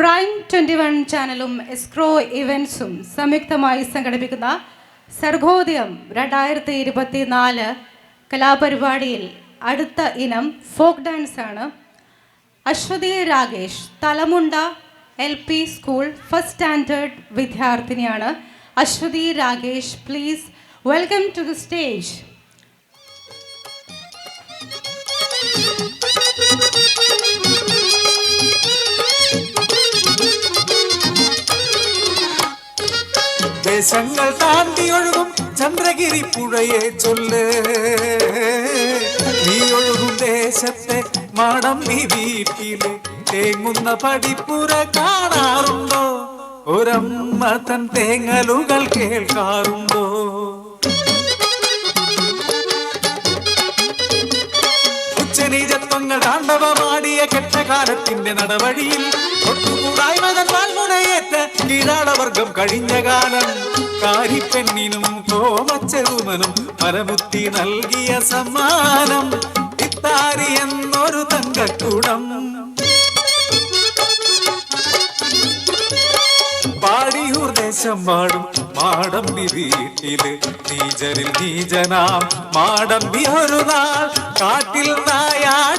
Prime twenty one ചാനലും എസ്ക്രോ ഇവൻസും സംയുക്തമായി സംഘടിപ്പിക്കുന്ന സർഗോദയം രണ്ടായിരത്തി ഇരുപത്തി നാല് കലാപരിപാടിയിൽ അടുത്ത ഇനം ഫോക്ക് ഡാൻസ് ആണ്. Ashwathi Rakesh Thalamunda L P school first standard വിദ്യാർത്ഥിനിയാണ്. Ashwathi Rakesh please welcome to the stage. ദേശങ്ങൾ താണ്ടി ഒഴുകും. ചന്ദ്രഗിരി പുഴയെ ചൊല്ല്. നീ ഒഴുകും ദേശത്തെ മാടം നീ വീട്ടിൽ. തേങ്ങുന്ന പടിപ്പുര കാണാറുണ്ടോ? ഒരമ്മ തൻ തേങ്ങലുകൾ കേൾക്കാറുണ്ടോ? താണ്ഡവമാടിയ കെട്ടകാലത്തിന്റെ നടവഴിയിൽ ഒട്ടുകൂടായ്മതൻ വാൽമുനയേറ്റ കീഴാളവർഗം കഴിഞ്ഞ കാലം. കാരിപ്പെണ്ണിനും കോമച്ചെറുമനും മരമുത്തി നൽകിയ സമ്മാനം. ഇത്താരി എന്നൊരു തങ്കക്കുടം. പാടിയൂർ ദേശം പാടും മാടമ്പി വീട്ടിൽ നീജരിൽ നീജനാം മാടമ്പി ഒരു നാൾ കാട്ടിൽ നായാടി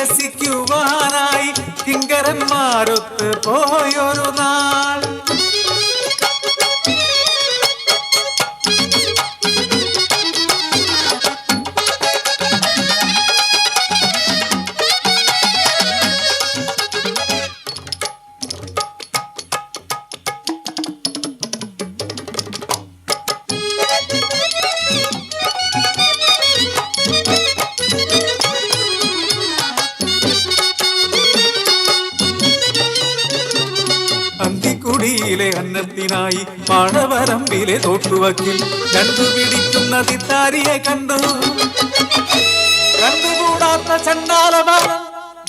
രസിക്കുവാനായി കിങ്കരന്മാരൊത്ത് പോയൊരു നാൾ. അന്തിക്കുടിയിലെ അന്നത്തിനായി പാടവരമ്പിലെ തോട്ടുവക്കിൽ കണ്ടുപിടിക്കുന്ന തിത്താരിയെ കണ്ടു കണ്ടുകൂടാത്ത ചണ്ടാലമാനം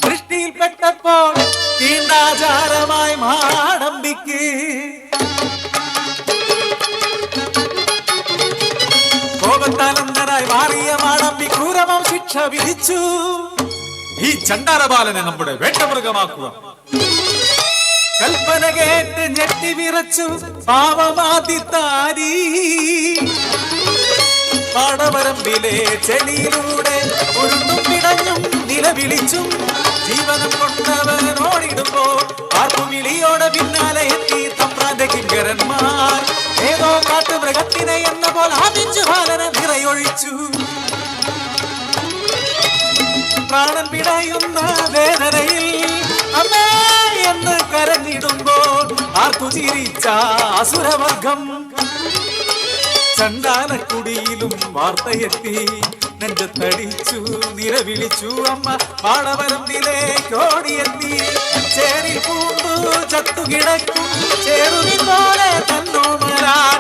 ദൃഷ്ടിയിൽപ്പെട്ടപ്പോൾ തീണ്ടാചാരമായി മാടമ്പിക്ക് കോപത്താനന്ദനായി മാറിയ മാടമ്പി ക്രൂരമം ശിക്ഷ വിധിച്ചു ഈ ചണ്ടാരബാലനെ നമ്മുടെ വേട്ടമൃഗമാക്കുക കൽപ്പന കേട്ട് ഞെട്ടി വിറച്ചു പാവമാതി താരി പാടവരമ്പിലെ ചെടിയിലൂടെ ഉരുണ്ടും പിടഞ്ഞും നിലവിളിച്ചും ജീവനം കൊണ്ടവനോടിടുമ്പോ ആർപ്പുവിളിയോടെ പിന്നാലെ എത്തി തമ്പ്രാന്റെ കിങ്കരന്മാർ ഏതോ കാട്ടുമൃഗത്തിനെ എന്ന പോലെ ആദിച്ചു ബാലനെ നിറയൊഴിച്ചു. പ്രാണൻ പിടയുന്ന ആർക്കു ചിരിച്ച അസുരവർഗം. ചണ്ടാലക്കുടിയിലും വാർത്തയെത്തി നെഞ്ചത്തടിച്ചു നിലവിളിച്ചു. അമ്മ പാടവരമ്പിലേക്ക് ഓടിയെത്തി. ചേരി പൂണ്ടു ചത്തുകിടക്കും. ചേരുവിൻ പോലെ തന്നോമലാൽ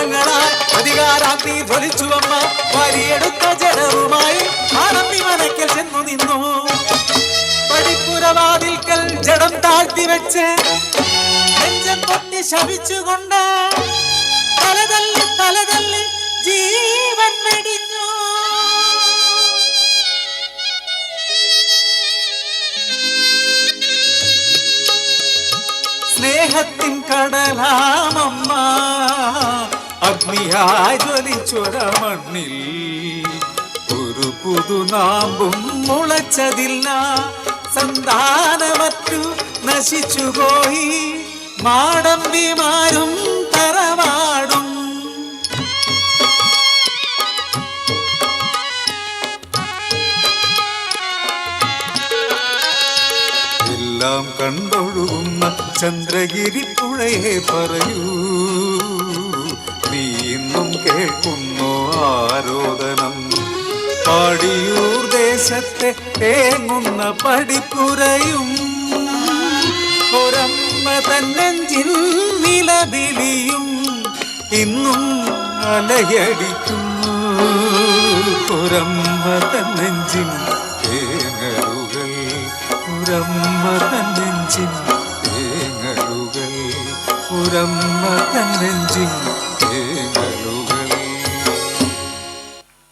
രണ്ടഗ്നിഗോളങ്ങളായി അധികാരാഗ്നി ധ്വലിച്ചുവമ്മ വരിയെടുത്ത ജഡവുമായി ആനന്ദി മനക്കൽ ചെന്നു നിന്നു. പടിപ്പുരവാതിൽക്കൽ ജഡം താഴ്ത്തി വെച്ച് നെഞ്ചം പൊട്ടി ശപിച്ചുകൊണ്ട് തലതല്ലി തലതല്ലി ജീവൻ വെടിഞ്ഞു. സ്നേഹത്തിൻ കടലാമമ്മ അഗ്നിയായി ജ്വലിച്ചൊര മണ്ണിൽ ഒരു പുതുനാമ്പും മുളച്ചതില്ല സന്താനമറ്റു നശിച്ചുപോയി മാടമ്പിമാരും തറവാടും. എല്ലാം കണ്ടൊഴുകുന്ന ചന്ദ്രഗിരി പുഴയെ പറയൂ. കേൾക്കുന്നു ആരോദനം. പാടിയൂർ ദേശത്തെ തേങ്ങുന്ന പടിപ്പുരയും ഒരമ്മ തന്നെഞ്ചിൽ നിലവിളിയും ഇന്നും അലയടിക്കുന്നു. ഒരമ്മ തന്നെഞ്ചിൻ തേങ്ങലുകൾ ഒരമ്മ തന്നെഞ്ചിൻ തേങ്ങലുകൾ ഒരമ്മ തന്നെഞ്ചിൻ